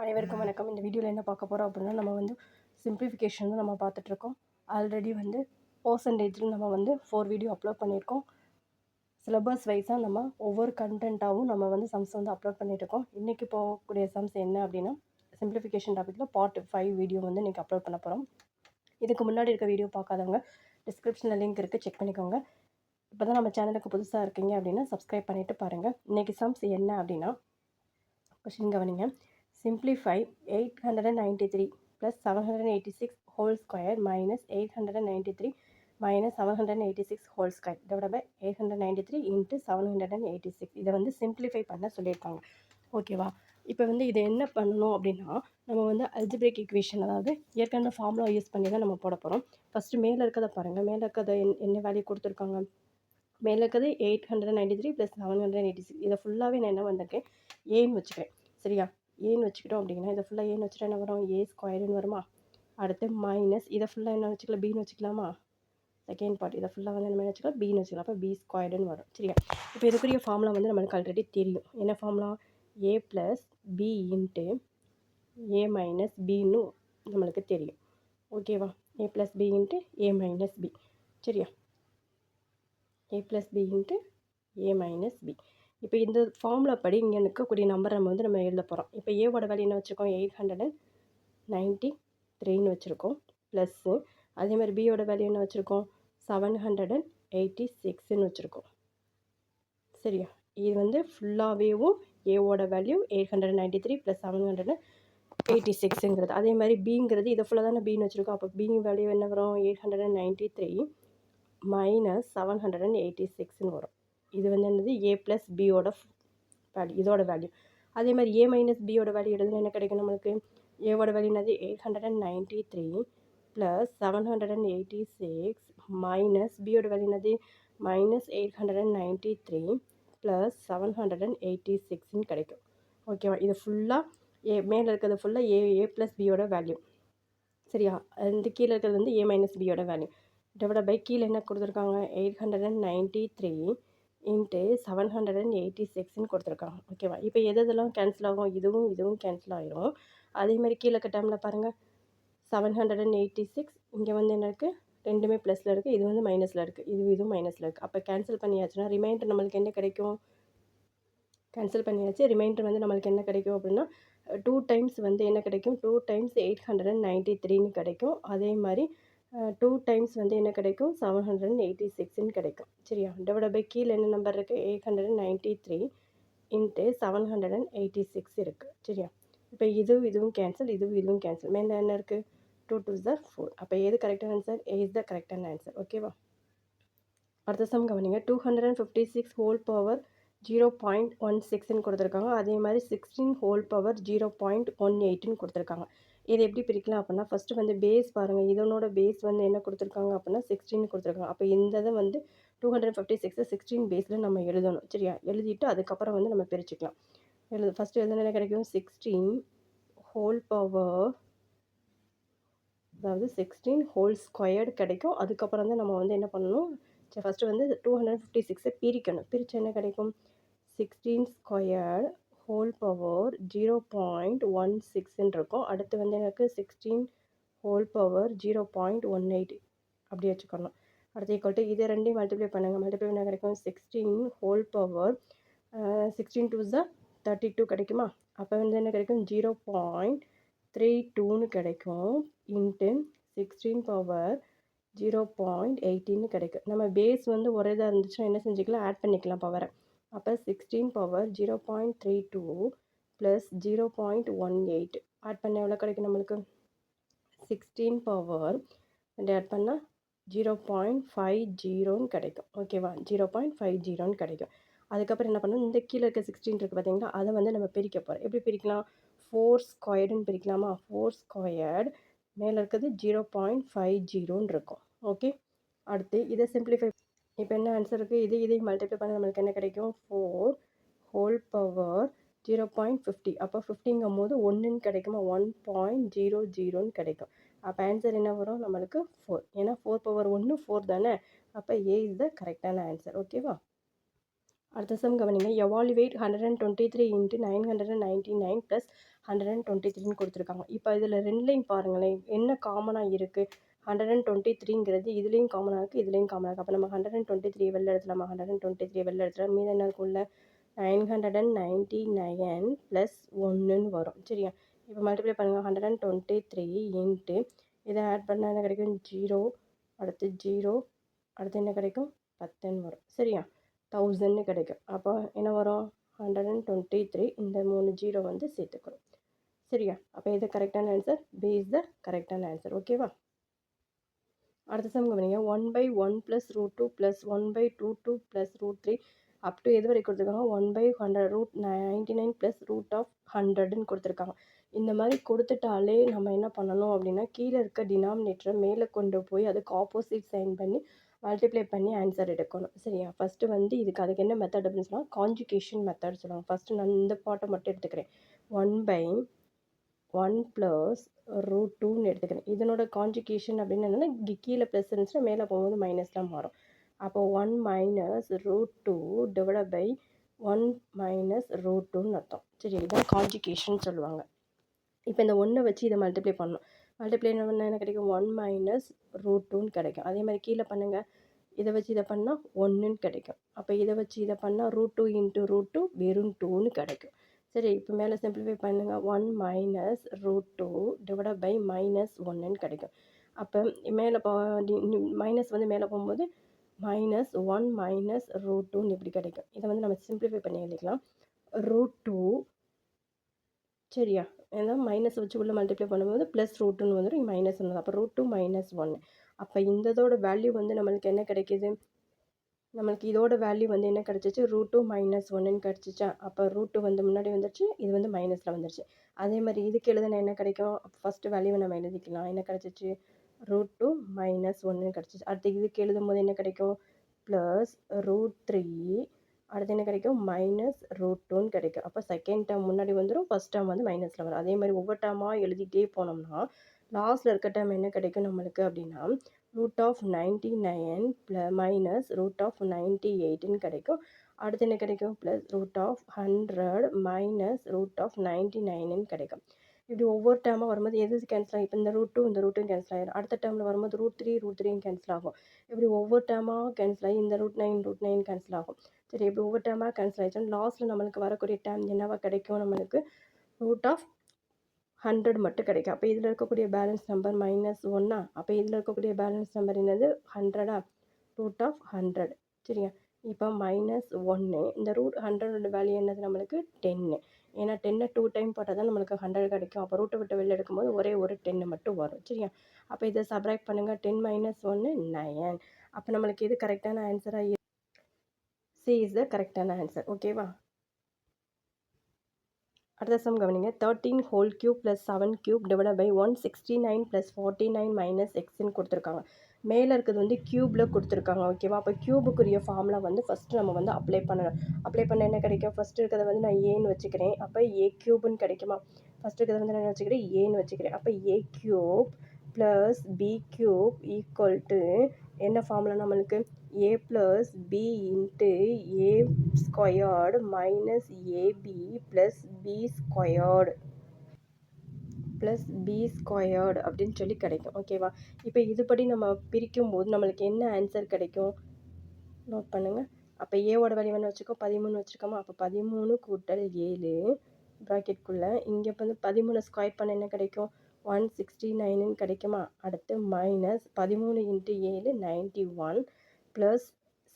அனைவருக்கும் வணக்கம். இந்த வீடியோவில் என்ன பார்க்க போகிறோம் அப்படின்னா நம்ம வந்து சிம்பிளிஃபிகேஷன் தான் நம்ம பார்த்துட்ருக்கோம். ஆல்ரெடி வந்து பர்சன்டேஜில் நம்ம வந்து ஃபோர் வீடியோ அப்லோட் பண்ணியிருக்கோம். சிலபஸ் வைஸாக நம்ம ஒவ்வொரு கண்டென்ட்டாகவும் நம்ம வந்து சம்ஸ் வந்து அப்லோட் பண்ணியிருக்கோம் இன்றைக்கி போகக்கூடிய சம்ஸ் என்ன அப்படின்னா சிம்பிளிஃபிகேஷன் டாப்பிக்கில் பார்ட் ஃபைவ் வீடியோ வந்து இன்றைக்கி அப்லோட் பண்ண போகிறோம் இதுக்கு முன்னாடி இருக்க வீடியோ பார்க்காதவங்க டிஸ்கிரிப்ஷனில் லிங்க் இருக்குது செக் பண்ணிக்கோங்க. இப்போ தான் நம்ம சேனலுக்கு புதுசாக இருக்கீங்க அப்படின்னா சப்ஸ்கிரைப் பண்ணிவிட்டு பாருங்கள் இன்றைக்கி சம்ஸ் என்ன அப்படின்னா கொஷின் கவனிங்க. Simplify 893 plus 786 whole square minus 893 minus 786 whole square. இதோட by 893 into seven hundred and eighty six இதை வந்து சிம்பிளிஃபை பண்ண சொல்லியிருக்காங்க. ஓகேவா இப்போ வந்து இதை என்ன பண்ணணும் அப்படின்னா நம்ம வந்து அல்ஜிபிரிக் ஈக்குவேஷன் அதாவது ஏற்கனவே ஃபார்முலா யூஸ் பண்ணி தான் நம்ம போட போகிறோம் ஃபஸ்ட்டு மேலே இருக்கிறத பாருங்கள் மேலே இருக்கிறத என்ன வேல்யூ கொடுத்துருக்காங்க? மேலே இருக்கிறது eight hundred ninety three plus seven hundred eighty six இதை ஃபுல்லாகவே நான் என்ன வந்திருக்கேன் ஏன்னு வச்சுக்கிறேன் சரியா? ஏன்னு வச்சுக்கிட்டோம் அப்படின்னா இதை ஃபுல்லாக ஏன்னு வச்சுட்டா என்ன வரும்? ஏ ஸ்கொயர்னு வருமா? அடுத்து மைனஸ் இதை ஃபுல்லாக என்ன வச்சுக்கலாம் பின்னு வச்சுக்கலாமா? செகண்ட் பார்ட் இதை ஃபுல்லாக வந்து நம்ம என்ன வச்சுக்கலாம் பின்னு வச்சுக்கலாம். அப்போ பி ஸ்கொயர்டுன்னு வரும். சரியா? இப்போ இதுக்குரிய ஃபார்முலா வந்து நம்மளுக்கு ஆல்ரெடி தெரியும். என்ன formula A plus B into A minus பின்னு நம்மளுக்கு தெரியும். ஓகேவா A plus B into A minus B சரியா? A plus B into A minus B இப்போ இந்த ஃபார்முலா படி இங்கே இருக்கக்கூடிய நம்பர் நம்ம வந்து நம்ம எழுத போகிறோம் இப்போ ஏவோட வேல்யூ என்ன வச்சுருக்கோம்? எயிட் ஹண்ட்ரட் அண்ட் நைன்ட்டி த்ரீன்னு வச்சுருக்கோம். ப்ளஸ்ஸு அதே மாதிரி பியோட வேல்யூ என்ன வச்சுருக்கோம்? செவன் ஹண்ட்ரட் அண்ட் எயிட்டி சிக்ஸ்ன்னு வச்சுருக்கோம். சரியா? இது வந்து ஃபுல்லாகவேவும் ஏவோட value eight hundred ninety three plus seven hundred eighty சிக்ஸுங்கிறது அதே மாதிரி பிங்கிறது இதை ஃபுல்லாக தானே பின்னு வச்சுருக்கோம். அப்போ பி வேல்யூ என்ன வரும்? Eight hundred and ninety three minus seven hundred and eighty சிக்ஸ்னு வரும். இது வந்து என்னது? ஏ ப்ளஸ் பியோட வேல்யூ இதோட வேல்யூ அதே மாதிரி ஏ மைனஸ் பியோட வேல்யூ எழுதுனா என்ன கிடைக்கும் நம்மளுக்கு? ஏவோட வேல்யூ என்னது? Eight hundred and ninety three plus seven hundred and eighty six minus பியோட வேல்யூ என்னது? Minus eight hundred and ninety three plus seven hundred and eighty சிக்ஸ்னு கிடைக்கும் ஓகேவா இது ஃபுல்லாக ஏ மேலே இருக்கிறது ஃபுல்லாக ஏ ஏ ப்ளஸ் பியோட வேல்யூ சரியா? இந்த கீழே இருக்கிறது வந்து ஏ மைனஸ் பியோட வேல்யூ டிவைட் பை கீழே என்ன கொடுத்துருக்காங்க? Eight hundred and ninety three into seven hundred and eighty சிக்ஸ்னு கொடுத்துருக்காங்க ஓகேவா இப்போ எது எதெல்லாம் கேன்சல் ஆகும்? இதுவும் இதுவும் கேன்சல் ஆகிரும் அதே மாதிரி கீழே டைமில் பாருங்கள் seven hundred and eighty six இங்கே வந்து என்ன இருக்குது ரெண்டுமே ப்ளஸில் இருக்குது இது வந்து மைனஸில் இருக்குது இது இதுவும் மைனஸில் இருக்குது அப்போ கேன்சல் பண்ணியாச்சுன்னா ரிமைண்டர் நம்மளுக்கு என்ன கிடைக்கும்? கேன்சல் பண்ணியாச்சு. ரிமைண்டர் வந்து நம்மளுக்கு என்ன கிடைக்கும் அப்படின்னா டூ டைம்ஸ் வந்து என்ன கிடைக்கும்? Two times eight hundred and ninety த்ரீன்னு கிடைக்கும். அதே மாதிரி டூ டைம்ஸ் வந்து என்ன கிடைக்கும்? செவன் ஹண்ட்ரட் அண்ட் எயிட்டி சிக்ஸ்ன்னு கிடைக்கும். சரியா? டிவைட் பை கீழே என்ன நம்பர் இருக்குது eight hundred and ninety three into seven hundred and eighty six இருக்குது சரியா? இப்போ இதுவும் இதுவும் கேன்சல் இதுவும் இதுவும் கேன்சல் மேலே என்ன இருக்குது டூ டூ ஜார் ஃபோர் அப்போ எது கரெக்டான ஆன்சர் ஏ இஸ் த கரெக்டான ஆன்சர் ஓகேவா அடுத்த சம் கவனிங்க. Two hundred and fifty six whole power zero point one சிக்ஸ்ன்னு கொடுத்துருக்காங்க. அதே மாதிரி sixteen whole power zero point one எயிட்டுன்னு கொடுத்துருக்காங்க. இது எப்படி பிரிக்கலாம் அப்படின்னா ஃபஸ்ட்டு வந்து பேஸ் பாருங்கள் இதனோட பேஸ் வந்து என்ன கொடுத்துருக்காங்க அப்படின்னா சிக்ஸ்டீன் கொடுத்துருக்காங்க. அப்போ இந்த இதை வந்து டூ ஹண்ட்ரட் ஃபிஃப்டி சிக்ஸை சிக்ஸ்டீன் பேஸில் நம்ம எழுதணும். சரியா? எழுதிட்டு அதுக்கப்புறம் வந்து நம்ம பிரிச்சுக்கலாம். எழுது ஃபஸ்ட்டு எழுதுனா என்ன கிடைக்கும்? சிக்ஸ்டீன் ஹோல் பவர் அதாவது சிக்ஸ்டீன் ஹோல் ஸ்கொயர்டு கிடைக்கும். அதுக்கப்புறம் தான் நம்ம வந்து என்ன பண்ணணும்? சரி ஃபஸ்ட்டு வந்து டூ ஹண்ட்ரட் ஃபிஃப்டி சிக்ஸை பிரிக்கணும். பிரித்து என்ன கிடைக்கும்? Sixteen squared whole power zero point one சிக்ஸ்ன்னு இருக்கும். அடுத்து வந்து எனக்கு sixteen whole power zero point one eight அப்படி வச்சுக்கணும். அடுத்து ஈக்குவல் டு இதை ரெண்டையும் மல்டிப்ளை பண்ணுங்கள் மல்டிப்ளை பண்ண கிடைக்கும் sixteen whole power sixteen two தான் தேர்ட்டி டூ கிடைக்குமா? அப்போ வந்து என்ன கிடைக்கும்? ஜீரோ பாயிண்ட் த்ரீ டூன்னு கிடைக்கும். Into sixteen power zero point எயிட்டின்னு கிடைக்கும். நம்ம பேஸ் வந்து ஒரே இதாக இருந்துச்சுன்னா என்ன செஞ்சுக்கலாம்? ஆட் பண்ணிக்கலாம் பவரை. அப்போ sixteen power zero point three two plus zero point one eight add பண்ண எவ்வளோ கிடைக்கும் நம்மளுக்கு? சிக்ஸ்டீன் பவர் ஆட் பண்ணால் ஜீரோ பாயிண்ட் ஃபைவ் ஜீரோன்னு கிடைக்கும். ஓகேவா ஜீரோ பாயிண்ட் ஃபைவ் ஜீரோன்னு கிடைக்கும். அதுக்கப்புறம் என்ன பண்ணணும்? இந்த கீழே இருக்க சிக்ஸ்டீன் இருக்குது பார்த்தீங்களா அதை வந்து நம்ம பிரிக்க போகிறோம் எப்படி பிரிக்கலாம்? ஃபோர் ஸ்கொயர்டுன்னு பிரிக்கலாமா? ஃபோர் ஸ்கொயர்டு மேலே இருக்கிறது ஜீரோ பாயிண்ட் ஃபைவ் ஜீரோன்னு இருக்கும். ஓகே அடுத்து இதை சிம்பிளிஃபை இப்போ என்ன ஆன்சர் இருக்குது இது இதை மல்டிப்ளை பண்ண நம்மளுக்கு என்ன கிடைக்கும்? Four whole power zero point fifty அப்போ ஃபிஃப்டிங்கும் போது ஒன்றுன்னு கிடைக்குமா? ஒன் பாயிண்ட் ஜீரோ ஜீரோன்னு கிடைக்கும். அப்போ ஆன்சர் என்ன வரும்? நம்மளுக்கு ஃபோர் ஏன்னா ஃபோர் பவர் ஒன்று ஃபோர் தானே? அப்போ ஏ இஸ் த கரெக்டான ஆன்சர் ஓகேவா அடுத்த சம் கவனிங்க. Evaluate hundred and twenty three into nine hundred and ninety nine plus hundred and twenty த்ரீன்னு கொடுத்துருக்காங்க. இப்போ இதில் ரெண்டுலையும் பாருங்களேன். என்ன காமனாக இருக்குது ஹண்ட்ரட் அண்ட் டுவெண்ட்டி த்ரீங்கிறது இதுலேயும் காமனாக இருக்குது இதுலேயும் காமனாக இருக்குது அப்போ நம்ம ஹண்ட்ரட் அண்ட் டுவெண்ட்டி த்ரீ வெளில எடுத்துலாமா ஹண்ட்ரட் அண்ட் டுவெண்ட்டி த்ரீ வெளில எடுத்துலாம் மீது என்ன இருக்கும்ல nine hundred and ninety nine plus ஒன்றுன்னு வரும். சரியா? இப்போ மல்டிப்ளை பண்ணுங்கள் hundred and twenty three into இதை ஆட் பண்ணால் என்ன கிடைக்கும்? ஜீரோ அடுத்து ஜீரோ அடுத்து என்ன கிடைக்கும்? பத்துன்னு வரும். சரியா? தௌசண்ட்னு கிடைக்கும். அப்போ என்ன வரும்? ஹண்ட்ரட் அண்ட் டுவெண்ட்டி த்ரீ இந்த மூணு ஜீரோ வந்து சேர்த்துக்கணும் சரியா? அப்போ இது கரெக்டான ஆன்சர் பி இஸ் த கரெக்டான ஆன்சர் ஓகேவா அடுத்த சம் கவனிங்க one by one plus root two plus one by two two plus root three up to எது வரைக்கும் கொடுத்துருக்காங்க? One by hundred root ninety nine plus root of ஹண்ட்ரட்னு கொடுத்துருக்காங்க. இந்த மாதிரி கொடுத்துட்டாலே நம்ம என்ன பண்ணணும் அப்படின்னா கீழே இருக்க டினாமினேட்டரை மேலே கொண்டு போய் அதுக்கு ஆப்போசிட் சைன் பண்ணி மல்டிப்ளை பண்ணி ஆன்சர் எடுக்கணும். சரியா? ஃபஸ்ட்டு வந்து இதுக்கு அதுக்கு என்ன மெத்தட் அப்படின்னு சொன்னால் கான்ஜுகேஷன் மெத்தட் சொல்லுவாங்க. ஃபஸ்ட்டு நான் இந்த பாட்டை மட்டும் எடுத்துக்கிறேன். One by one plus root டூன்னு எடுத்துக்கிறேன் இதனோட கான்ஜுகேஷன் அப்படின்னு என்னென்னா கீழே ப்ளஸ் இருந்துச்சுன்னா மேலே போகும்போது மைனஸ்லாம் மாறும். அப்போ one minus root two divide by one minus root டூன்னு அர்த்தம். சரி இதுதான் கான்ஜுகேஷன் சொல்லுவாங்க. இப்போ இந்த ஒன்றை வச்சு இதை மல்டிப்ளை பண்ணணும். மல்டிப்ளை பண்ணால் என்ன கிடைக்கும்? ஒன் மைனஸ் ரூட் டூன்னு கிடைக்கும். அதே மாதிரி கீழே பண்ணுங்கள் இதை வச்சு இதை பண்ணால் ஒன்றுன்னு கிடைக்கும். அப்போ இதை வச்சு இதை பண்ணால் root two into root two வெறும் டூன்னு கிடைக்கும். சரி இப்போ மேலே சிம்பிளிஃபை பண்ணுங்கள் one minus root two divide by minus ஒன்றுன்னு கிடைக்கும். அப்போ மேலே போ மைனஸ் வந்து மேலே போகும்போது மைனஸ் ஒன் மைனஸ் ரூட் டூன்னு இப்படி கிடைக்கும். இதை வந்து நம்ம சிம்பிளிஃபை பண்ணி எழுதிக்கலாம். ரூட் டூ சரியா? ஏன்னா மைனஸ் வச்சு உள்ள மல்டிப்ளை பண்ணும்போது ப்ளஸ் ரூட்டுன்னு வந்துடும் மைனஸ் ஒன்று அப்போ ரூட் டூ மைனஸ் ஒன்று அப்போ இந்ததோட வேல்யூ வந்து நம்மளுக்கு என்ன கிடைக்கிது? நம்மளுக்கு இதோட வேல்யூ வந்து என்ன கிடச்சிச்சு? ரூட் டூ மைனஸ் ஒன்றுன்னு கிடச்சிச்சா? அப்போ ரூட் டூ வந்து முன்னாடி வந்துருச்சு இது வந்து மைனஸில் வந்துருச்சு. அதே மாதிரி இதுக்கு எழுதுனா என்ன கிடைக்கும்? ஃபஸ்ட்டு வேல்யூவை நம்ம எழுதிக்கலாம். என்ன கிடச்சிச்சு? ரூட் டூ மைனஸ் ஒன்றுன்னு கிடச்சிச்சு. அடுத்து இதுக்கு எழுதும் போது என்ன கிடைக்கும்? ப்ளஸ் ரூட் த்ரீ அடுத்து என்ன கிடைக்கும்? மைனஸ் ரூட் டூன்னு கிடைக்கும். அப்போ செகண்ட் டேர்ம் முன்னாடி வந்துடும் ஃபஸ்ட் டேர்ம் வந்து மைனஸில் வரும். அதே மாதிரி ஒவ்வொரு டேர்மாக எழுதிட்டே போனோம்னா லாஸ்ட்டில் இருக்க டேர்ம் என்ன கிடைக்கும் நம்மளுக்கு அப்படின்னா root of ninety nine plus minus root of ninety எயிட்டுன்னு கிடைக்கும். அடுத்து என்ன கிடைக்கும்? Plus root of hundred minus root of ninety நைனுன்னு கிடைக்கும். இப்படி ஒவ்வொரு டேர்மாக வரும்போது எது கேன்சல் ஆகும் இப்போ இந்த ரூட் டூ இந்த ரூட்டும் கேன்சல் ஆகிடும் அடுத்த டேர்மில் வரும்போது ரூட் த்ரீ ரூட் த்ரீயும் கேன்சல் ஆகும். இப்படி ஒவ்வொரு டேர்மாக கேன்சல் ஆகி இந்த root nine root nine cancel ஆகும். சரி இப்படி ஒவ்வொரு டேர்மாக கேன்சல் ஆகிடுச்சோம் லாஸ்ட்டில் நம்மளுக்கு வரக்கூடிய டேர்ம் என்னவா கிடைக்கும்? நம்மளுக்கு ரூட் ஆஃப் ஹண்ட்ரட் மட்டும் கிடைக்கும். அப்போ இதில் இருக்கக்கூடிய பேலன்ஸ் நம்பர் மைனஸ் ஒன்னா அப்போ இதில் இருக்கக்கூடிய பேலன்ஸ் நம்பர் என்னது? ஹண்ட்ரடா ரூட் ஆஃப் ஹண்ட்ரட் சரியா? இப்போ மைனஸ் ஒன்று இந்த ரூட் ஹண்ட்ரடோட வேல்யூ என்னது நம்மளுக்கு? டென்னு ஏன்னா டென்னை டூ டைம் போட்டால் தான் நம்மளுக்கு ஹண்ட்ரட் கிடைக்கும். அப்போ ரூட்டை விட்டு வெளில எடுக்கும்போது ஒரே ஒரு டென்னு மட்டும் வரும். சரியா? அப்போ இதை சப்ராக்ட் பண்ணுங்கள் டென் மைனஸ் ஒன்று நயன் அப்போ நம்மளுக்கு இது கரெக்டான ஆன்சராக சி இஸ் த கரெக்டான ஆன்சர் ஓகேவா அடுத்த சம் கவனிங்க. Thirteen whole cube plus seven cube divide by one sixty nine plus forty nine minus எக்ஸ்ன்னு கொடுத்துருக்காங்க. மேலே இருக்கிறது வந்து க்யூப்பில் கொடுத்துருக்காங்க ஓகேவா அப்போ க்யூபுக்குரிய ஃபார்முலா வந்து ஃபஸ்ட்டு நம்ம வந்து அப்ளை பண்ணணும். அப்ளை பண்ண என்ன கிடைக்கும்? ஃபஸ்ட்டு இருக்கிறத வந்து நான் ஏன்னு வச்சுக்கிறேன். அப்போ ஏ க்யூப்னு கிடைக்குமா? ஃபஸ்ட்டு இருக்கிறத வந்து நான் வச்சுக்கிறேன்? ஏன்னு வச்சுக்கிறேன். அப்போ A cube plus B cube equal to என்ன ஃபார்முலா நம்மளுக்கு? A plus B into A squared minus AB plus B squared plus B squared அப்படின்னு சொல்லி கிடைக்கும். ஓகேவா இப்போ இதுபடி நம்ம பிரிக்கும் போது நம்மளுக்கு என்ன ஆன்சர் கிடைக்கும்? நோட் பண்ணுங்கள் அப்போ ஏவோட வேல்யூ என்ன வச்சுக்கோ? பதிமூணு வச்சுருக்கோமா? அப்போ பதிமூணு கூட்டல் ஏழு ப்ராக்கெட்குள்ளே இங்கே வந்து பதிமூணு ஸ்கொயர் பண்ண என்ன கிடைக்கும்? ஒன் சிக்ஸ்டி நைனுன்னு கிடைக்குமா? அடுத்து மைனஸ் பதிமூணு இன்ட்டு ஏழு ninety one plus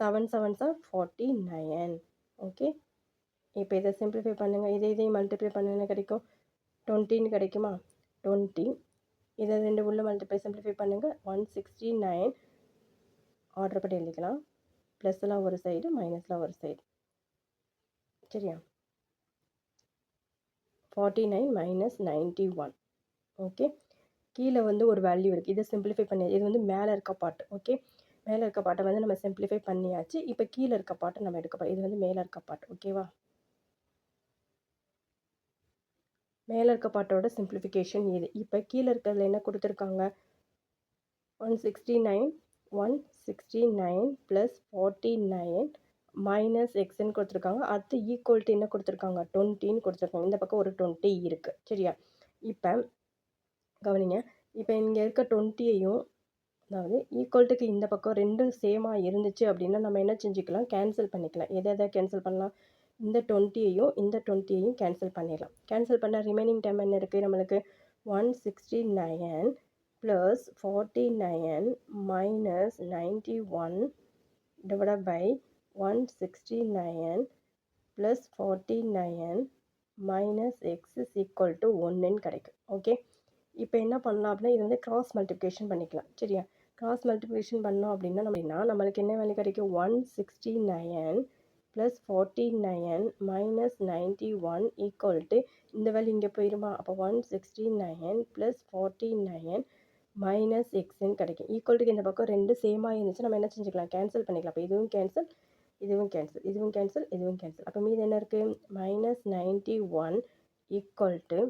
seven seven sir forty nine okay இப்போ இதை சிம்பிளிஃபை பண்ணுங்கள் இதை இதையும் மல்டிப்ளை பண்ணுன்னு கிடைக்கும்? டுவெண்ட்டின்னு கிடைக்குமா? டுவெண்ட்டி இதை ரெண்டு உள்ள மல்டிப்ளை சிம்பிளிஃபை பண்ணுங்கள் ஒன் சிக்ஸ்டி நைன் ஆர்டர் படி எழுதிக்கலாம். ப்ளஸ்லாம் ஒரு சைடு மைனஸில் ஒரு சைடு சரியா? Forty nine minus ninety one okay கீழே வந்து ஒரு வேல்யூ இருக்குது இதை சிம்பிளிஃபை பண்ணி இது வந்து மேலே இருக்க பாட்டு ஓகே மேலே இருக்க பாட்டை வந்து நம்ம சிம்பிளிஃபை பண்ணியாச்சு. இப்போ கீழே இருக்க பாட்டை நம்ம எடுக்க இது வந்து மேலே இருக்க பாட்டு ஓகேவா மேலே இருக்க பாட்டோட சிம்பிளிஃபிகேஷன் இது. இப்போ கீழே இருக்கிறதுல என்ன கொடுத்துருக்காங்க? One sixty nine one sixty nine plus forty nine minus எக்ஸ்ன்னு கொடுத்துருக்காங்க. அடுத்து ஈக்குவல்ட்டு என்ன கொடுத்துருக்காங்க? டுவெண்ட்டின்னு கொடுத்துருக்காங்க. இந்த பக்கம் ஒரு டுவெண்ட்டி இருக்குது சரியா? இப்போ கவனிங்க. இப்போ இங்கே இருக்க டுவெண்ட்டியையும் அதாவது ஈக்குவல்ட்டுக்கு இந்த பக்கம் ரெண்டும் சேமாக இருந்துச்சு அப்படின்னா நம்ம என்ன செஞ்சுக்கலாம்? கேன்சல் பண்ணிக்கலாம். எதை எதை கேன்சல் பண்ணலாம்? இந்த டுவெண்ட்டியையும் இந்த டுவெண்ட்டியையும் கேன்சல் பண்ணிடலாம். கேன்சல் பண்ண ரிமைனிங் டைம் என்ன இருக்குது நம்மளுக்கு one sixty nine plus forty nine minus ninety one divide by one sixty nine plus forty nine minus X is equal to ஒன்றுன்னு கிடைக்கும். ஓகே இப்போ என்ன பண்ணலாம் அப்படின்னா இது வந்து கிராஸ் மல்டிப்ளிகேஷன் பண்ணிக்கலாம். சரியா? கிராஸ் மல்டிப்ளிகேஷன் பண்ணோம் அப்படின்னா நம்ம நம்மளுக்கு என்ன வேலை கிடைக்கும்? One sixty nine plus forty nine minus ninety one equal to இந்த வேல்யூ இங்கே போயிருமா? அப்போ one sixty nine plus forty nine minus எக்ஸ்ன்னு கிடைக்கும். ஈக்குவல்ட்டுக்கு இந்த பக்கம் ரெண்டு சேமாக இருந்துச்சு நம்ம என்ன செஞ்சுக்கலாம்? கேன்சல் பண்ணிக்கலாம். அப்போ இதுவும் கேன்சல் இதுவும் கேன்சல் இதுவும் கேன்சல் இதுவும் கேன்சல் அப்போ மீது என்ன இருக்குது minus ninety one equal to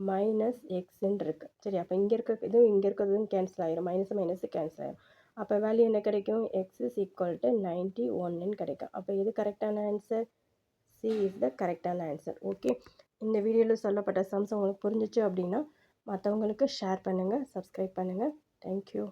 minus எக்ஸ்ன்னு இருக்குது சரி அப்போ இங்கே இருக்க இதுவும் இங்கே இருக்கிறதும் கேன்சல் ஆகிடும் மைனஸ் மைனஸ் கேன்சல் ஆயிடும் அப்போ வேல்யூ என்ன கிடைக்கும்? X is equal to ninety ஒன்னுன்னு கிடைக்கும். அப்போ இது கரெக்டான ஆன்சர் சி இஸ் த கரெக்டான ஆன்சர் ஓகே இந்த வீடியோவில் சொல்லப்பட்ட சம்ஸ் உங்களுக்கு புரிஞ்சிச்சு அப்படின்னா மற்றவங்களுக்கு ஷேர் பண்ணுங்கள் சப்ஸ்கிரைப் பண்ணுங்கள் தேங்க்யூ